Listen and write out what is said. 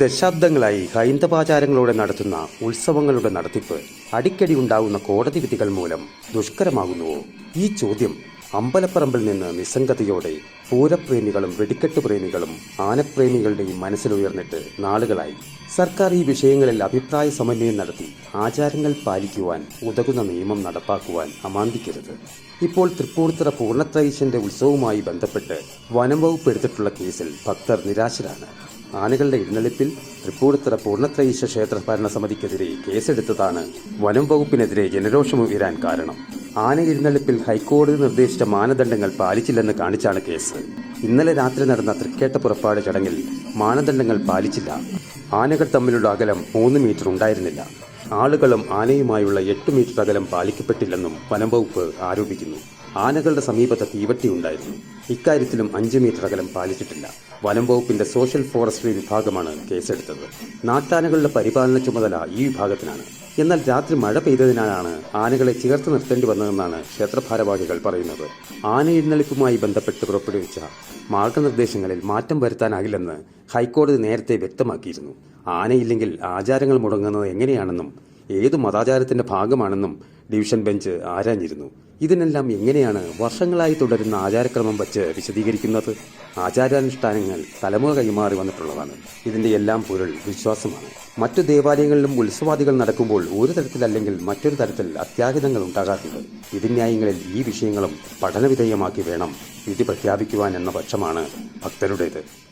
ദശാബ്ദങ്ങളായി ഹൈന്ദവാചാരങ്ങളോടെ നടത്തുന്ന ഉത്സവങ്ങളുടെ നടത്തിപ്പ് അടിക്കടി ഉണ്ടാകുന്ന കോടതി വിധികൾ മൂലം ദുഷ്കരമാകുന്നുവോ ഈ ചോദ്യം അമ്പലപ്പറമ്പിൽ നിന്ന് നിസ്സംഗതയോടെ പൂരപ്രേമികളും വെടിക്കെട്ട് പ്രേമികളും ആനപ്രേമികളുടെയും മനസ്സിലുയർന്നിട്ട് നാളുകളായി. സർക്കാർ ഈ വിഷയങ്ങളിൽ അഭിപ്രായ സമന്വയം നടത്തി. ആചാരങ്ങൾ പാലിക്കുവാൻ ഉതകുന്ന നിയമം നടപ്പാക്കുവാൻ അമാന്തിക്കരുത്. ഇപ്പോൾ തൃപ്പൂണിത്തുറ പൂർണത്രയീശന്റെ ഉത്സവവുമായി ബന്ധപ്പെട്ട് വനം വകുപ്പ് എടുത്തിട്ടുള്ള കേസിൽ ഭക്തർ നിരാശരാണ്. ആനകളുടെ എഴുന്നള്ളിപ്പിൽ തൃപ്പൂണിത്തുറ പൂർണത്രയീശ ക്ഷേത്ര ഭരണസമിതിക്കെതിരെ കേസെടുത്തതാണ് വനം വകുപ്പിനെതിരെ ജനരോഷം ഉയരാൻ കാരണം. ആന എഴുന്നള്ളിപ്പിൽ ഹൈക്കോടതി നിർദ്ദേശിച്ച മാനദണ്ഡങ്ങൾ പാലിച്ചില്ലെന്ന് കാണിച്ചാണ് കേസ്. ഇന്നലെ രാത്രി നടന്ന തൃക്കേട്ട പുറപ്പാട് ചടങ്ങിൽ മാനദണ്ഡങ്ങൾ പാലിച്ചില്ല. ആനകൾ തമ്മിലുള്ള അകലം മൂന്ന് മീറ്റർ ഉണ്ടായിരുന്നില്ല. ആളുകളും ആനയുമായുള്ള എട്ട് മീറ്റർ അകലം പാലിക്കപ്പെട്ടില്ലെന്നും വനംവകുപ്പ് ആരോപിക്കുന്നു. ആനകളുടെ സമീപത്ത് തീവട്ടി ഉണ്ടായിരുന്നു. ഇക്കാര്യത്തിലും അഞ്ച് മീറ്റർ അകലം പാലിച്ചിട്ടില്ല. വനം വകുപ്പിന്റെ സോഷ്യൽ ഫോറസ്ട്രി വിഭാഗമാണ് കേസെടുത്തത്. നാട്ടാനകളുടെ പരിപാലന ചുമതല ഈ വിഭാഗത്തിനാണ്. എന്നാൽ രാത്രി മഴ പെയ്തതിനാലാണ് ആനകളെ ചേർത്ത് നിർത്തേണ്ടി വന്നതെന്നാണ് ക്ഷേത്രഭാരവാഹികൾ പറയുന്നത്. ആന എഴുന്നള്ളിപ്പുമായി ബന്ധപ്പെട്ട് പുറപ്പെടുവിച്ച മാർഗനിർദ്ദേശങ്ങളിൽ മാറ്റം വരുത്താനാകില്ലെന്ന് ഹൈക്കോടതി നേരത്തെ വ്യക്തമാക്കിയിരുന്നു. ആനയില്ലെങ്കിൽ ആചാരങ്ങൾ മുടങ്ങുന്നത് എങ്ങനെയാണെന്നും ഏതു മതാചാരത്തിന്റെ ഭാഗമാണെന്നും ഡിവിഷൻ ബെഞ്ച് ആരാഞ്ഞിരുന്നു? ഇതിനെല്ലാം എങ്ങനെയാണ് വർഷങ്ങളായി തുടരുന്ന ആചാരക്രമം വച്ച് വിശദീകരിക്കുന്നത്? ആചാരാനുഷ്ഠാനങ്ങൾ തലമുറ കൈമാറി വന്നിട്ടുള്ളതാണ്. ഇതിന്റെ എല്ലാം പൊരുൾ വിശ്വാസമാണ്. മറ്റു ദേവാലയങ്ങളിലും ഉത്സവാദികൾ നടക്കുമ്പോൾ ഒരു തരത്തിലല്ലെങ്കിൽ മറ്റൊരു തരത്തിൽ അത്യാഹിതങ്ങൾ ഉണ്ടാകാറുണ്ട്. വിധിന്യായങ്ങളിൽ ഈ വിഷയങ്ങളും പഠനവിധേയമാക്കി വേണം വിധി പ്രഖ്യാപിക്കുവാൻ എന്ന പക്ഷമാണ് ഭക്തരുടേത്.